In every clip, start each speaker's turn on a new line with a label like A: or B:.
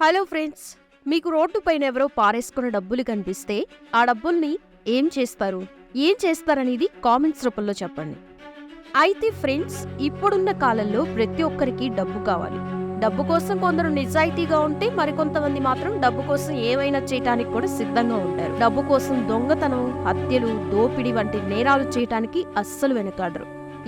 A: Hello friends మీకు road పైన ఎవరో పారేసుకున్న డబ్బులు కనిపిస్తే ఆ డబ్బుల్ని ఏం చేస్తారు? ఏం చేస్తారనేది కామెంట్స్ రూపంలో చెప్పండి. అయితే ఫ్రెండ్స్ ఇప్పుడున్న కాలంలో ప్రతి ఒక్కరికి డబ్బు కావాలి. డబ్బు కోసం కొందరు నిజాయితీగా ఉంటే మరికొంతమంది మాత్రం డబ్బు కోసం ఏమైనా చేయటానికి కూడా సిద్ధంగా ఉంటారు. డబ్బు కోసం దొంగతనం హత్యలు దోపిడీ వంటి నేరాలు చేయటానికి అస్సలు వెనకాడరు.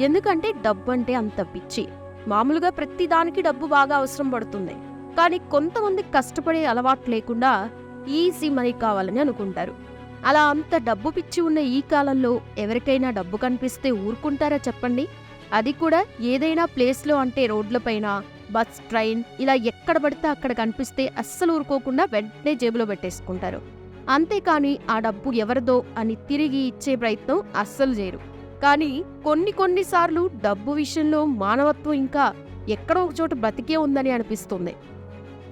A: ఎందుకంటే డబ్బు అంటే అంత పిచ్చి. మామూలుగా ప్రతి దానికి డబ్బు బాగా అవసరం పడుతుంది. కానీ కొంతమంది కష్టపడే అలవాటు లేకుండా ఈజీ మనీ కావాలని అనుకుంటారు. అలా అంత డబ్బు పిచ్చి ఉన్న ఈ కాలంలో ఎవరికైనా డబ్బు కనిపిస్తే ఊరుకుంటారా చెప్పండి? అది కూడా ఏదైనా ప్లేస్లో అంటే రోడ్లపైన బస్ ట్రైన్ ఇలా ఎక్కడ పడితే అక్కడ కనిపిస్తే అస్సలు ఊరుకోకుండా వెంటనే జేబులో పెట్టేసుకుంటారు. అంతేకాని ఆ డబ్బు ఎవరిదో అని తిరిగి ఇచ్చే ప్రయత్నం అస్సలు చేయరు. కానీ కొన్ని కొన్నిసార్లు డబ్బు విషయంలో మానవత్వం ఇంకా ఎక్కడో ఒక చోట బ్రతికే ఉందని అనిపిస్తుంది.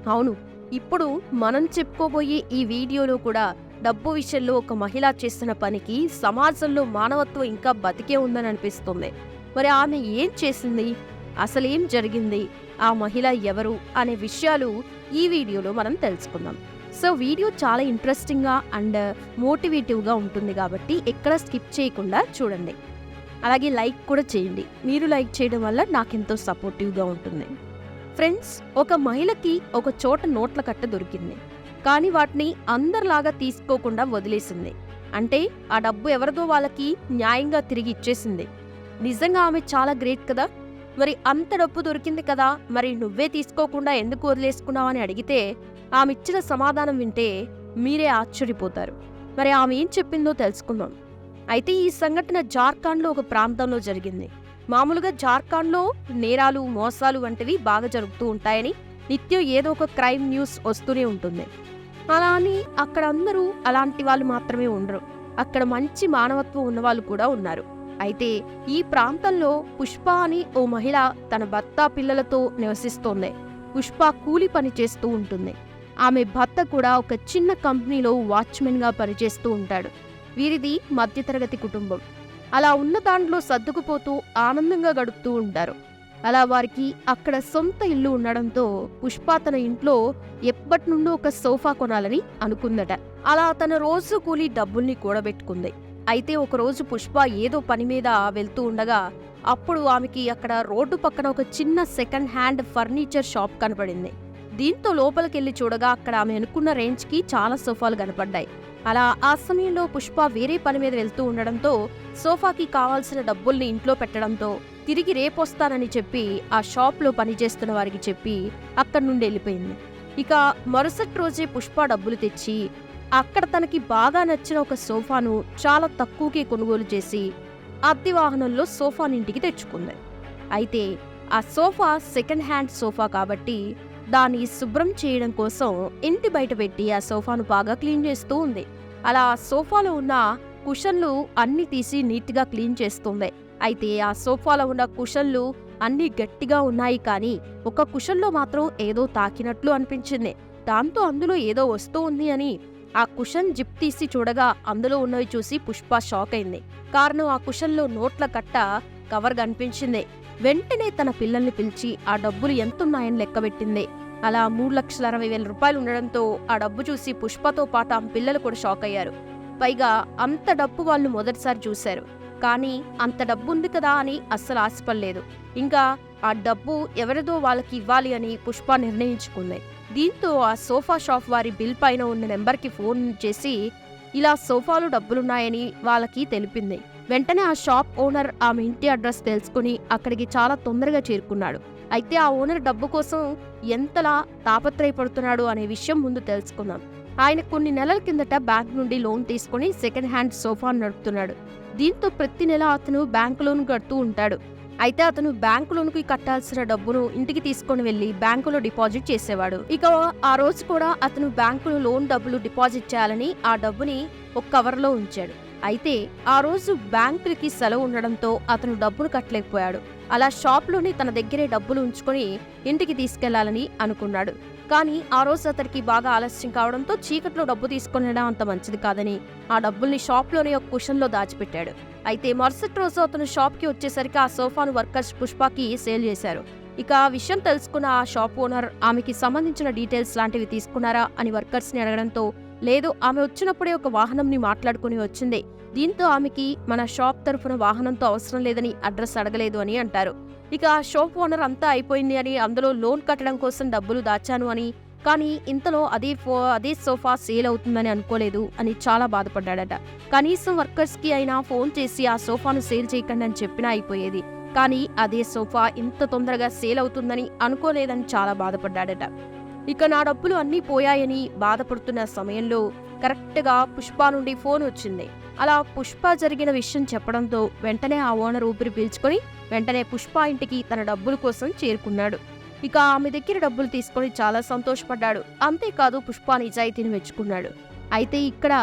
A: అవును ఇప్పుడు మనం చెప్పుకోబోయే ఈ వీడియోలో కూడా డబ్బు విషయంలో ఒక మహిళ చేస్తున్న పనికి సమాజంలో మానవత్వం ఇంకా బతికే ఉందని అనిపిస్తుంది. మరి ఆమె ఏం చేసింది? అసలేం జరిగింది? ఆ మహిళ ఎవరు? అనే విషయాలు ఈ వీడియోలో మనం తెలుసుకుందాం. సో వీడియో చాలా ఇంట్రెస్టింగ్గా అండ్ మోటివేటివ్గా ఉంటుంది కాబట్టి ఎక్కడ స్కిప్ చేయకుండా చూడండి. అలాగే లైక్ కూడా చేయండి. మీరు లైక్ చేయడం వల్ల నాకెంతో సపోర్టివ్గా ఉంటుంది. ఫ్రెండ్స్ ఒక మహిళకి ఒక చోట నోట్ల కట్ట దొరికింది. కానీ వాటిని అందరిలాగా తీసుకోకుండా వదిలేసింది. అంటే ఆ డబ్బు ఎవరిదో వాళ్ళకి న్యాయంగా తిరిగి ఇచ్చేసింది. నిజంగా ఆమె చాలా గ్రేట్ కదా? మరి అంత డబ్బు దొరికింది కదా? మరి నువ్వే తీసుకోకుండా ఎందుకు వదిలేసుకున్నావు అని అడిగితే ఆమె ఇచ్చిన సమాధానం వింటే మీరే ఆశ్చర్యపోతారు. మరి ఆమె ఏం చెప్పిందో తెలుసుకుందాం. అయితే ఈ సంఘటన జార్ఖండ్లో ఒక ప్రాంతంలో జరిగింది. మామూలుగా జార్ఖండ్లో నేరాలు మోసాలు వంటివి బాగా జరుగుతూ ఉంటాయని నిత్యం ఏదో ఒక క్రైమ్ న్యూస్ వస్తూనే ఉంటుంది. అలా అని అక్కడ అందరూ అలాంటి వాళ్ళు మాత్రమే ఉండరు. అక్కడ మంచి మానవత్వం ఉన్నవాళ్ళు కూడా ఉన్నారు. అయితే ఈ ప్రాంతంలో పుష్ప అని ఓ మహిళ తన భర్త పిల్లలతో నివసిస్తోంది. పుష్ప కూలి పని చేస్తూ ఉంటుంది. ఆమె భర్త కూడా ఒక చిన్న కంపెనీలో వాచ్మెన్గా పనిచేస్తూ ఉంటాడు. వీరిది మధ్యతరగతి కుటుంబం. అలా ఉన్న దాంట్లో సర్దుకుపోతూ ఆనందంగా గడుపుతూ ఉంటారు. అలా వారికి అక్కడ సొంత ఇల్లు ఉండడంతో పుష్ప తన ఇంట్లో ఎప్పటి నుండో ఒక సోఫా కొనాలని అనుకుందట. అలా తన రోజు కూలి డబ్బుల్ని కూడబెట్టుకుంది. అయితే ఒకరోజు పుష్ప ఏదో పని మీద వెళ్తూ ఉండగా అప్పుడు ఆమెకి అక్కడ రోడ్డు పక్కన ఒక చిన్న సెకండ్ హ్యాండ్ ఫర్నిచర్ షాప్ కనపడింది. దీంతో లోపలికెళ్ళి చూడగా అక్కడ ఆమె అనుకున్న రేంజ్కి చాలా సోఫాలు కనపడ్డాయి. అలా ఆ సమయంలో పుష్ప వేరే పని మీద వెళ్తూ ఉండడంతో సోఫాకి కావాల్సిన డబ్బుల్ని ఇంట్లో పెట్టడంతో తిరిగి రేపొస్తానని చెప్పి ఆ షాప్లో పనిచేస్తున్న వారికి చెప్పి అక్కడి నుండి వెళ్ళిపోయింది. ఇక మరుసటి రోజే పుష్ప డబ్బులు తెచ్చి అక్కడ తనకి బాగా నచ్చిన ఒక సోఫాను చాలా తక్కువకే కొనుగోలు చేసి అద్దె వాహనంలో సోఫాని ఇంటికి తెచ్చుకుంది. అయితే ఆ సోఫా సెకండ్ హ్యాండ్ సోఫా కాబట్టి దాన్ని శుభ్రం చేయడం కోసం ఇంటి బయట పెట్టి ఆ సోఫాను బాగా క్లీన్ చేస్తూ ఉంది. అలా ఆ సోఫాలో ఉన్న కుషన్లు అన్ని తీసి నీట్గా క్లీన్ చేస్తుంది. అయితే ఆ సోఫాలో ఉన్న కుషన్లు అన్ని గట్టిగా ఉన్నాయి కానీ ఒక కుషన్లో మాత్రం ఏదో తాకినట్లు అనిపించింది. దాంతో అందులో ఏదో వస్తూ ఉంది అని ఆ కుషన్ జిప్ తీసి చూడగా అందులో ఉన్నవి చూసి పుష్ప షాక్ అయింది. కారణం ఆ కుషన్లో నోట్ల కట్ట కవర్ కనిపించింది. వెంటనే తన పిల్లల్ని పిలిచి ఆ డబ్బులు ఎంతున్నాయని లెక్కబెట్టింది అలా మూడు లక్షల అరవై వేల రూపాయలు ఉండడంతో ఆ డబ్బు చూసి పుష్పతో పాటు ఆమె పిల్లలు కూడా షాక్ అయ్యారు. పైగా అంత డబ్బు వాళ్ళు మొదటిసారి చూశారు. కానీ అంత డబ్బు ఉంది కదా అని అస్సలు ఆశపడలేదు. ఇంకా ఆ డబ్బు ఎవరిదో వాళ్ళకి ఇవ్వాలి అని పుష్ప నిర్ణయించుకుంది. దీంతో ఆ సోఫా షాప్ వారి బిల్ పైన ఉన్న నెంబర్కి ఫోన్ చేసి ఇలా సోఫాలు డబ్బులున్నాయని వాళ్ళకి తెలిపింది. వెంటనే ఆ షాప్ ఓనర్ ఆమె ఇంటి అడ్రస్ తెలుసుకుని అక్కడికి చాలా తొందరగా చేరుకున్నాడు. అయితే ఆ ఓనర్ డబ్బు కోసం ఎంతలా తాపత్రయపడుతున్నాడు అనే విషయం ముందు తెలుసుకుందాం. ఆయన కొన్ని నెలల కిందట బ్యాంక్ నుండి లోన్ తీసుకుని సెకండ్ హ్యాండ్ సోఫాను నడుపుతున్నాడు. దీంతో ప్రతి నెల అతను బ్యాంకు లోన్ కడుతూ ఉంటాడు. అయితే అతను బ్యాంకు లోన్కి కట్టాల్సిన డబ్బును ఇంటికి తీసుకొని వెళ్ళి బ్యాంకులో డిపాజిట్ చేసేవాడు. ఇక ఆ రోజు కూడా అతను బ్యాంకులో లోన్ డబ్బులు డిపాజిట్ చేయాలని ఆ డబ్బుని ఒక కవర్లో ఉంచాడు. అయితే ఆ రోజు బ్యాంకులకి సెలవు ఉండడంతో అతను డబ్బులు కట్టలేకపోయాడు. అలా షాప్లోనే తన దగ్గరే డబ్బులు ఉంచుకొని ఇంటికి తీసుకెళ్ళాలని అనుకున్నాడు. కానీ ఆ రోజు అతనికి బాగా ఆలస్యం కావడంతో చీకట్లో డబ్బు తీసుకొనడం అంత మంచిది కాదని ఆ డబ్బుల్ని షాప్లోనే ఒక కుషన్లో దాచిపెట్టాడు. అయితే మరుసటి రోజు అతను షాప్కి వచ్చేసరికి ఆ సోఫాను వర్కర్స్ పుష్పకి సేల్ చేశారు. ఇక ఆ విషయం తెలుసుకున్న ఆ షాప్ ఓనర్ ఆమెకి సంబంధించిన డీటెయిల్స్ లాంటివి తీసుకున్నారా? అని వర్కర్స్ని అడగడంతో లేదు ఆమె వచ్చినప్పుడే ఒక వాహనంని మాట్లాడుకుని వచ్చింది. దీంతో ఆమెకి మన షాప్ తరఫున వాహనంతో అవసరం లేదని అడ్రస్ అడగలేదు అని అంటారు. ఇక ఆ షాప్ ఓనర్ అంతా అయిపోయింది అని అందులో లోన్ కట్టడం కోసం డబ్బులు దాచాను అని కానీ ఇంతలో అదే ఫో అదే సోఫా సేల్ అవుతుందని అనుకోలేదు అని చాలా బాధపడ్డాడట. కనీసం వర్కర్స్కి అయినా ఫోన్ చేసి ఆ సోఫాను సేల్ చేయకండి అని చెప్పినా అయిపోయేది. కానీ అదే సోఫా ఇంత తొందరగా సేల్ అవుతుందని అనుకోలేదని చాలా బాధపడ్డాడట. ఇక నా డబ్బులు అన్నీ పోయాయని బాధపడుతున్న సమయంలో కరెక్ట్గా పుష్ప నుండి ఫోన్ వచ్చింది. అలా పుష్ప జరిగిన విషయం చెప్పడంతో వెంటనే ఆ ఓనర్ ఊపిరి పీల్చుకొని వెంటనే పుష్ప ఇంటికి తన డబ్బుల కోసం చేరుకున్నాడు. ఇక ఆమె దగ్గర డబ్బులు తీసుకొని చాలా సంతోషపడ్డాడు. అంతేకాదు పుష్ప నిజాయితీని మెచ్చుకున్నాడు. అయితే ఇక్కడ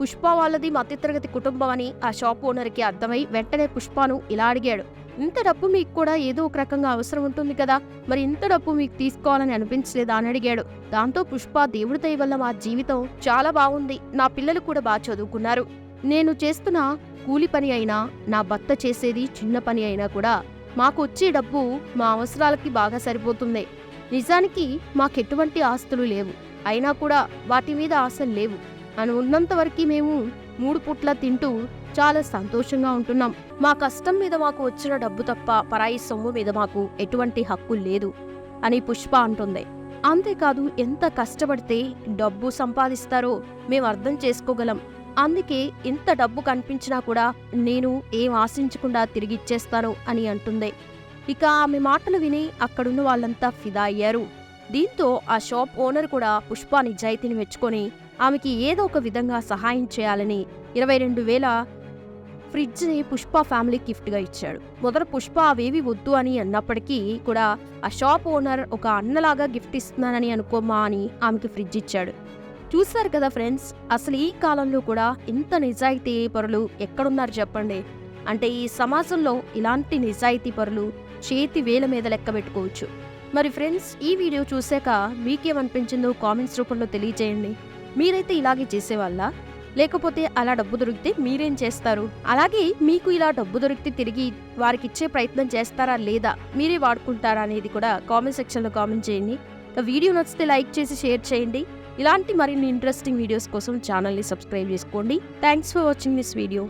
A: పుష్ప వాళ్ళది మధ్యతరగతి కుటుంబం అని ఆ షాప్ ఓనర్కి అర్థమై వెంటనే పుష్పను ఇలా అడిగాడు. ఇంత డబ్బు మీకు కూడా ఏదో ఒక రకంగా అవసరం ఉంటుంది కదా? మరి ఇంత డబ్బు మీకు తీసుకోవాలని అనిపించలేదా అని అడిగాడు. దాంతో పుష్ప దేవుడి దయ వల్ల మా జీవితం చాలా బాగుంది. నా పిల్లలు కూడా బాగా చదువుకున్నారు. నేను చేస్తున్న కూలి పని అయినా నా భర్త చేసేది చిన్న పని అయినా కూడా మాకు వచ్చే డబ్బు మా అవసరాలకి బాగా సరిపోతుంది. నిజానికి మాకెటువంటి ఆస్తులు లేవు. అయినా కూడా వాటి మీద ఆశలు లేవు. అని ఉన్నంత వరకు మేము మూడు పుట్ల తింటూ చాలా సంతోషంగా ఉంటున్నాం. మా కష్టం మీద మాకు వచ్చిన డబ్బు తప్ప పరాయి సొమ్ము మీద మాకు ఎటువంటి హక్కు లేదు అని పుష్ప అంటుంది. అంతేకాదు ఎంత కష్టపడితే డబ్బు సంపాదిస్తారో మేము అర్థం చేసుకోగలం. అందుకే ఇంత డబ్బు కనిపించినా కూడా నేను ఏం ఆశించకుండా తిరిగిచ్చేస్తాను అని అంటుంది. ఇక ఆమె మాటలు విని అక్కడున్న వాళ్ళంతా ఫిదా అయ్యారు. దీంతో ఆ షాప్ ఓనర్ కూడా పుష్ప నిజాయితీని మెచ్చుకొని ఆమెకి ఏదో ఒక విధంగా సహాయం చేయాలని ఇరవై రెండు వేల ఫ్రిడ్జ్ని పుష్ప ఫ్యామిలీ గిఫ్ట్గా ఇచ్చాడు. మొదట పుష్ప అవేవి వద్దు అని అన్నప్పటికీ కూడా ఆ షాప్ ఓనర్ ఒక అన్నలాగా గిఫ్ట్ ఇస్తున్నానని అనుకోమా అని ఆమెకి ఫ్రిడ్జ్ ఇచ్చాడు. చూశారు కదా ఫ్రెండ్స్ అసలు ఈ కాలంలో కూడా ఇంత నిజాయితీ పరులు ఎక్కడున్నారు చెప్పండి? అంటే ఈ సమాజంలో ఇలాంటి నిజాయితీ పరులు చేతి వేల మీద లెక్క పెట్టుకోవచ్చు. మరి ఫ్రెండ్స్ ఈ వీడియో చూశాక మీకేమనిపించిందో కామెంట్స్ రూపంలో తెలియజేయండి. మీరైతే ఇలాగే చేసేవాళ్ళ? లేకపోతే అలా డబ్బు దొరికితే మీరేం చేస్తారు? అలాగే మీకు ఇలా డబ్బు దొరికితే తిరిగి వారికి ఇచ్చే ప్రయత్నం చేస్తారా లేదా? మీరే వాడుకుంటారా అనేది కూడా కామెంట్ సెక్షన్లో కామెంట్ చేయండి. వీడియో నచ్చితే లైక్ చేసి షేర్ చేయండి. ఇలాంటి మరిన్ని ఇంట్రెస్టింగ్ వీడియోస్ కోసం ఛానల్ని సబ్స్క్రైబ్ చేసుకోండి. Thanks for watching this video.